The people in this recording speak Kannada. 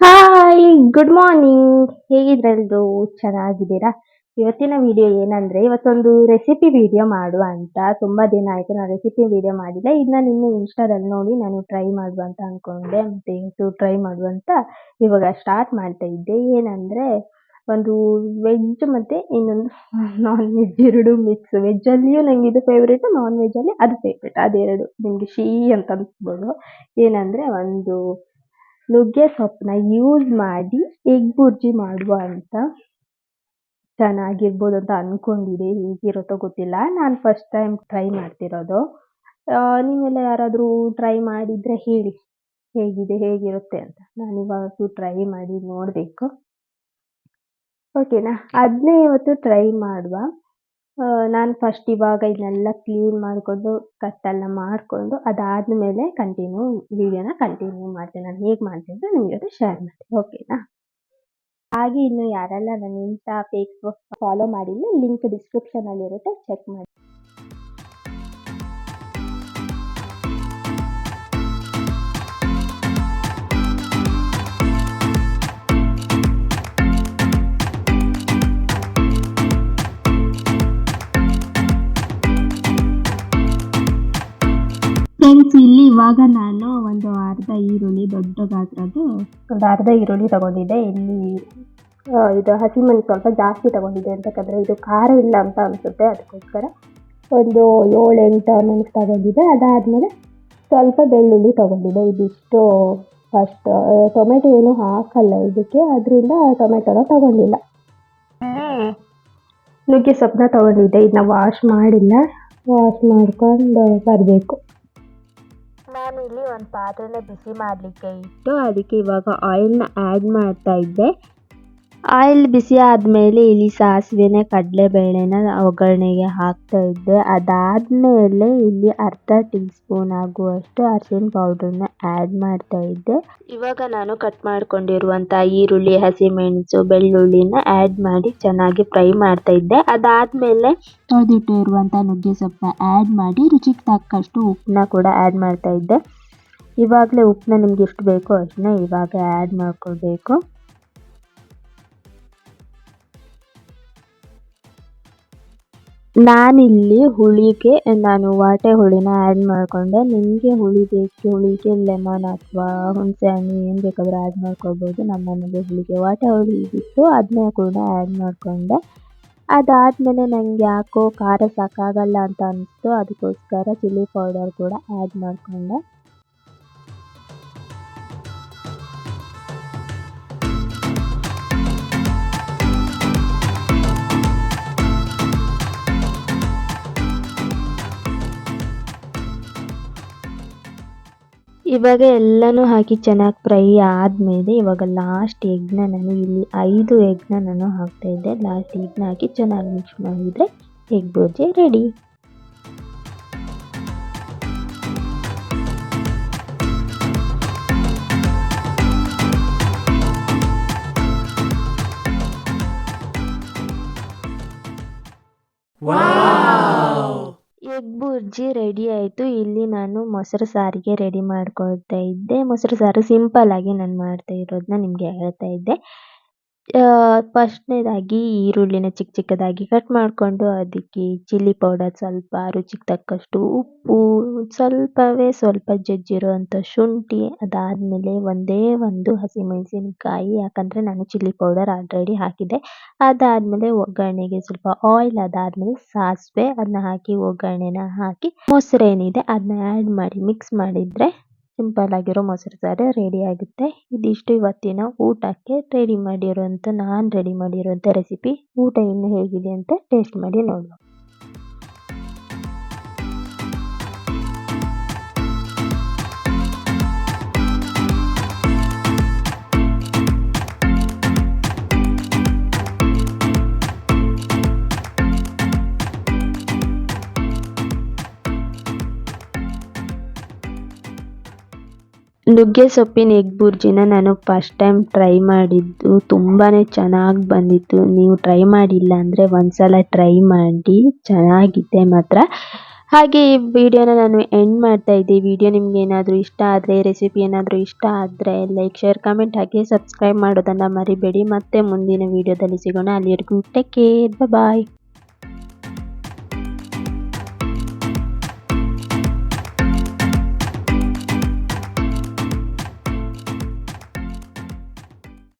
Hi good morning ಹೇಗಿದ್ರಲ್ದು? ಚೆನ್ನಾಗಿದ್ದೀರಾ? ಇವತ್ತಿನ ವಿಡಿಯೋ ಏನಂದ್ರೆ, ಇವತ್ತೊಂದು ರೆಸಿಪಿ ವಿಡಿಯೋ ಮಾಡುವ ಅಂತ. ತುಂಬಾ ದಿನ ಆಯ್ತು ನಾನು ರೆಸಿಪಿ ವಿಡಿಯೋ ಮಾಡಿಲ್ಲ. ಇದನ್ನ ನಿನ್ನೆ ಇನ್ಸ್ಟಾದಲ್ಲಿ ನೋಡಿ ನಾನು ಟ್ರೈ ಮಾಡುವ ಅಂತ ಅನ್ಕೊಂಡೆ. ಮತ್ತೆ ಇವತ್ತು ಟ್ರೈ ಮಾಡುವ ಅಂತ ಇವಾಗ ಸ್ಟಾರ್ಟ್ ಮಾಡ್ತಾ ಇದ್ದೆ. ಏನಂದ್ರೆ, ಒಂದು ವೆಜ್ ಮತ್ತೆ ಇನ್ನೊಂದು ನಾನ್ ವೆಜ್ ಎರಡು ಮಿಕ್ಸ್ ವೆಜ್ ಅಲ್ಲಿಯೂ ನಂಗೆ ಇದು ಫೇವ್ರೇಟ್ ನಾನ್ ವೆಜ್ ಅಲ್ಲಿ ಅದು ಫೇವ್ರೇಟ್ ಅದೆರಡು ನಿಮ್ಗೆ ಶೀ ಅಂತ ಅನ್ಸ್ಬೋದು. ಏನಂದ್ರೆ, ಒಂದು ನುಗ್ಗೆ ಸೊಪ್ಪನ್ನ ಯೂಸ್ ಮಾಡಿ ಎಗ್ ಬುರ್ಜಿ ಮಾಡುವ ಅಂತ. ಚೆನ್ನಾಗಿರ್ಬೋದು ಅಂತ ಅಂದ್ಕೊಂಡಿದ್ದೆ ಹೇಗಿರುತ್ತೋ ಗೊತ್ತಿಲ್ಲ. ನಾನು ಫಸ್ಟ್ ಟೈಮ್ ಟ್ರೈ ಮಾಡ್ತಿರೋದು. ನೀವೆಲ್ಲ ಯಾರಾದರೂ ಟ್ರೈ ಮಾಡಿದರೆ ಹೇಳಿ. ಹೇಗಿದೆ, ಹೇಗಿರುತ್ತೆ ಅಂತ. ನಾನು ಇವಾಗ ಟ್ರೈ ಮಾಡಿ ನೋಡಬೇಕು. ಓಕೆನಾ ಅದನ್ನೇ ಇವತ್ತು ಟ್ರೈ ಮಾಡುವ. ನಾನು ಫಸ್ಟ್ ಇವಾಗ ಇದನ್ನೆಲ್ಲ ಕ್ಲೀನ್ ಮಾಡಿಕೊಂಡು, ಕಟ್ಟೆಲ್ಲ ಮಾಡಿಕೊಂಡು, ಅದಾದ್ಮೇಲೆ ಕಂಟಿನ್ಯೂ ವಿಡಿಯೋನ ಕಂಟಿನ್ಯೂ ಮಾಡ್ತೀನಿ. ನಾನು ಹೇಗೆ ಮಾಡ್ತೀನಿ ಅಂತ ನಿಮ್ಮ ಜೊತೆ ಶೇರ್ ಮಾಡ್ತೀನಿ ಓಕೆನಾ ಹಾಗೆ ಇನ್ನು ಯಾರೆಲ್ಲ ನನ್ನ ಇನ್ಸ್ಟಾ ಫೇಸ್ಬುಕ್ ಫಾಲೋ ಮಾಡಿಲ್ಲ ಲಿಂಕ್ ಡಿಸ್ಕ್ರಿಪ್ಷನ್ ಇರುತ್ತೆ ಚೆಕ್ ಮಾಡಿ. ಫ್ರೆಂಡ್ಸ್ ಇಲ್ಲಿ ಇವಾಗ ನಾನು ಒಂದು ಅರ್ಧ ಈರುಳ್ಳಿ ದೊಡ್ಡ ಗಾತ್ರದ್ದು ಒಂದು ಅರ್ಧ ಈರುಳ್ಳಿ ತಗೊಂಡಿದ್ದೆ. ಇಲ್ಲಿ ಇದು ಹಸಿಮೆಣಸು ಸ್ವಲ್ಪ ಜಾಸ್ತಿ ತಗೊಂಡಿದ್ದೆ ಅಂತಕ್ಕಂದ್ರೆ ಇದು ಖಾರ ಇಲ್ಲ ಅಂತ ಅನಿಸುತ್ತೆ ಅದಕ್ಕೋಸ್ಕರ. ಒಂದು ಏಳು ಎಂಟು ಮೆಣಸು ತಗೊಂಡಿದ್ದೆ. ಅದಾದಮೇಲೆ ಸ್ವಲ್ಪ ಬೆಳ್ಳುಳ್ಳಿ ತಗೊಂಡಿದ್ದೆ. ಇದಿಷ್ಟು ಫಸ್ಟ್ ಟೊಮೆಟೊ ಏನು ಹಾಕಲ್ಲ ಇದಕ್ಕೆ. ಅದರಿಂದ ಟೊಮೆಟೊನ ತಗೊಂಡಿಲ್ಲ. ನುಗ್ಗೆ ಸೊಪ್ಪನ್ನ ತಗೊಂಡಿದ್ದೆ. ಇದನ್ನ ವಾಶ್ ಮಾಡಿಲ್ಲ. ವಾಶ್ ಮಾಡ್ಕೊಂಡು ಬರಬೇಕು. ನಾನು ಇಲ್ಲಿ ಒಂದು ಪಾತ್ರೆನ ಬಿಸಿ ಮಾಡಲಿಕ್ಕೆ ಇಟ್ಟು ಅದಕ್ಕೆ ಇವಾಗ ಆಯಿಲ್ನ ಆ್ಯಡ್ ಮಾಡ್ತಾ ಇದ್ದೆ. ಆಯಿಲ್ ಬಿಸಿ ಆದಮೇಲೆ ಇಲ್ಲಿ ಸಾಸಿವೆನ ಕಡಲೆಬೇಳೆನ ಒಗ್ಗರಣೆಗೆ ಹಾಕ್ತಾ ಇದ್ದೆ. ಅದಾದಮೇಲೆ ಇಲ್ಲಿ ಅರ್ಧ ಟೀ ಸ್ಪೂನ್ ಆಗುವಷ್ಟು ಅರಿಶಿನ ಪೌಡರ್ನ ಆ್ಯಡ್ ಮಾಡ್ತಾ ಇದ್ದೆ. ಇವಾಗ ನಾನು ಕಟ್ ಮಾಡ್ಕೊಂಡಿರುವಂಥ ಈರುಳ್ಳಿ, ಹಸಿಮೆಣಸು, ಬೆಳ್ಳುಳ್ಳಿನ ಆ್ಯಡ್ ಮಾಡಿ ಚೆನ್ನಾಗಿ ಫ್ರೈ ಮಾಡ್ತಾ ಇದ್ದೆ. ಅದಾದಮೇಲೆ ತೊಳೆದಿಟ್ಟಿರುವಂಥ ನುಗ್ಗೆ ಸೊಪ್ಪನ್ನ ಆ್ಯಡ್ ಮಾಡಿ ರುಚಿಗೆ ತಕ್ಕಷ್ಟು ಉಪ್ಪನ್ನ ಕೂಡ ಆ್ಯಡ್ ಮಾಡ್ತಾ ಇದ್ದೆ. ಇವಾಗಲೇ ಉಪ್ಪನ್ನ ನಿಮ್ಗೆ ಎಷ್ಟು ಬೇಕೋ ಅಷ್ಟನ್ನ ಇವಾಗ ಆ್ಯಡ್ ಮಾಡ್ಕೊಳ್ಬೇಕು. ನಾನಿಲ್ಲಿ ಹುಳಿಗೆ, ನಾನು ವಾಟೆ ಹುಳಿನ ಆ್ಯಡ್ ಮಾಡಿಕೊಂಡೆ. ನಿಮಗೆ ಹುಳಿ ಬೇಕು ಹುಳಿಗೆ ಲೆಮನ್ ಅಥವಾ ಹುಣಸೆ ಹಣ್ಣು ಏನು ಬೇಕಾದರೂ ಆ್ಯಡ್ ಮಾಡ್ಕೊಳ್ಬೋದು. ನಮ್ಮ ಮನೆಯಲ್ಲಿ ಹುಳಿಗೆ ವಾಟೆ ಹುಳಿ ಇದ್ದಿತ್ತು ಅದನ್ನೇ ಕೂಡ ಆ್ಯಡ್ ಮಾಡಿಕೊಂಡೆ. ಅದಾದಮೇಲೆ ನನಗೆ ಯಾಕೋ ಖಾರ ಸಾಕಾಗಲ್ಲ ಅಂತ ಅನಿಸ್ತು, ಅದಕ್ಕೋಸ್ಕರ ಚಿಲ್ಲಿ ಪೌಡರ್ ಕೂಡ ಆ್ಯಡ್ ಮಾಡಿಕೊಂಡೆ. ಇವಾಗ ಎಲ್ಲನೂ ಹಾಕಿ ಚೆನ್ನಾಗಿ ಫ್ರೈ ಆದಮೇಲೆ ಇವಾಗ ಲಾಸ್ಟ್ ಎಗ್ನ ನಾನು ಇಲ್ಲಿ ಐದು ಎಗ್ನ ನಾನು ಹಾಕ್ತಾ ಇದ್ದೆ. ಲಾಸ್ಟ್ ಎಗ್ನ ಹಾಕಿ ಚೆನ್ನಾಗಿ ಮಿಕ್ಸ್ ಮಾಡಿದರೆ ಎಗ್ ಬೋಜೆ ರೆಡಿ ಎಗ್ ಬುರ್ಜಿ ರೆಡಿ ಆಯಿತು. ಇಲ್ಲಿ ನಾನು ಮೊಸರು ಸಾರಿಗೆ ರೆಡಿ ಮಾಡ್ಕೊಳ್ತಾ ಇದ್ದೆ. ಮೊಸರು ಸಾರು ಸಿಂಪಲ್ ಆಗಿ ನಾನು ಮಾಡ್ತಾ ಇರೋದನ್ನ ನಿಮಗೆ ಹೇಳ್ತಾ ಇದ್ದೆ. ಫಸ್ಟ್ನೇದಾಗಿ ಈರುಳ್ಳಿನ ಚಿಕ್ಕ ಚಿಕ್ಕದಾಗಿ ಕಟ್ ಮಾಡಿಕೊಂಡು ಅದಕ್ಕೆ ಚಿಲ್ಲಿ ಪೌಡರ್ ಸ್ವಲ್ಪ ರುಚಿಗೆ ತಕ್ಕಷ್ಟು ಉಪ್ಪು, ಸ್ವಲ್ಪವೇ ಸ್ವಲ್ಪ ಜಜ್ಜಿರುವಂಥ ಶುಂಠಿ ಅದಾದಮೇಲೆ ಒಂದೇ ಒಂದು ಹಸಿಮೆಣಸಿನಕಾಯಿ ಯಾಕಂದರೆ ನಾನು ಚಿಲ್ಲಿ ಪೌಡರ್ ಆಲ್ರೆಡಿ ಹಾಕಿದ್ದೆ. ಅದಾದಮೇಲೆ ಒಗ್ಗರಣೆಗೆ ಸ್ವಲ್ಪ ಆಯಿಲ್ ಅದಾದಮೇಲೆ ಸಾಸಿವೆ ಅದನ್ನ ಹಾಕಿ ಒಗ್ಗರಣೆನ ಹಾಕಿ ಮೊಸರೇನಿದೆ ಅದನ್ನ ಆ್ಯಡ್ ಮಾಡಿ ಮಿಕ್ಸ್ ಮಾಡಿದರೆ ಸಿಂಪಲ್ ಆಗಿರೋ ಮೊಸರು ಸಾರು ರೆಡಿ ಆಗುತ್ತೆ. ಇದಿಷ್ಟು ಇವತ್ತಿನ ಊಟಕ್ಕೆ ರೆಡಿ ಮಾಡಿರುವಂಥ ನಾನು ರೆಡಿ ಮಾಡಿರುವಂಥ ರೆಸಿಪಿ ಊಟ ಇನ್ನು ಹೇಗಿದೆ ಅಂತ ಟೇಸ್ಟ್ ಮಾಡಿ ನೋಡುವ. ನುಗ್ಗೆ ಸೊಪ್ಪಿನ ಎಗ್ ಬುರ್ಜಿನ ನಾನು ಫಸ್ಟ್ ಟೈಮ್ ಟ್ರೈ ಮಾಡಿದ್ದು. ತುಂಬಾ ಚೆನ್ನಾಗಿ ಬಂದಿತ್ತು. ನೀವು ಟ್ರೈ ಮಾಡಿಲ್ಲ ಅಂದರೆ ಒಂದ್ಸಲ ಟ್ರೈ ಮಾಡಿ. ಚೆನ್ನಾಗಿದೆ ಮಾತ್ರ. ಹಾಗೆ ಈ ವಿಡಿಯೋನ ನಾನು ಎಂಡ್ ಮಾಡ್ತಾ ಇದ್ದೆ ವಿಡಿಯೋ ನಿಮ್ಗೆ ಏನಾದರೂ ಇಷ್ಟ ಆದರೆ ರೆಸಿಪಿ ಏನಾದರೂ ಇಷ್ಟ ಆದರೆ ಲೈಕ್ ಶೇರ್ ಕಮೆಂಟ್ ಹಾಕಿ ಸಬ್ಸ್ಕ್ರೈಬ್ ಮಾಡೋದನ್ನು ಮರಿಬೇಡಿ. ಮತ್ತೆ ಮುಂದಿನ ವಿಡಿಯೋದಲ್ಲಿ ಸಿಗೋಣ. ಅಲ್ಲಿವರೆಗೂ ಟೇಕ್ ಕೇರ್ ಬಾಯ್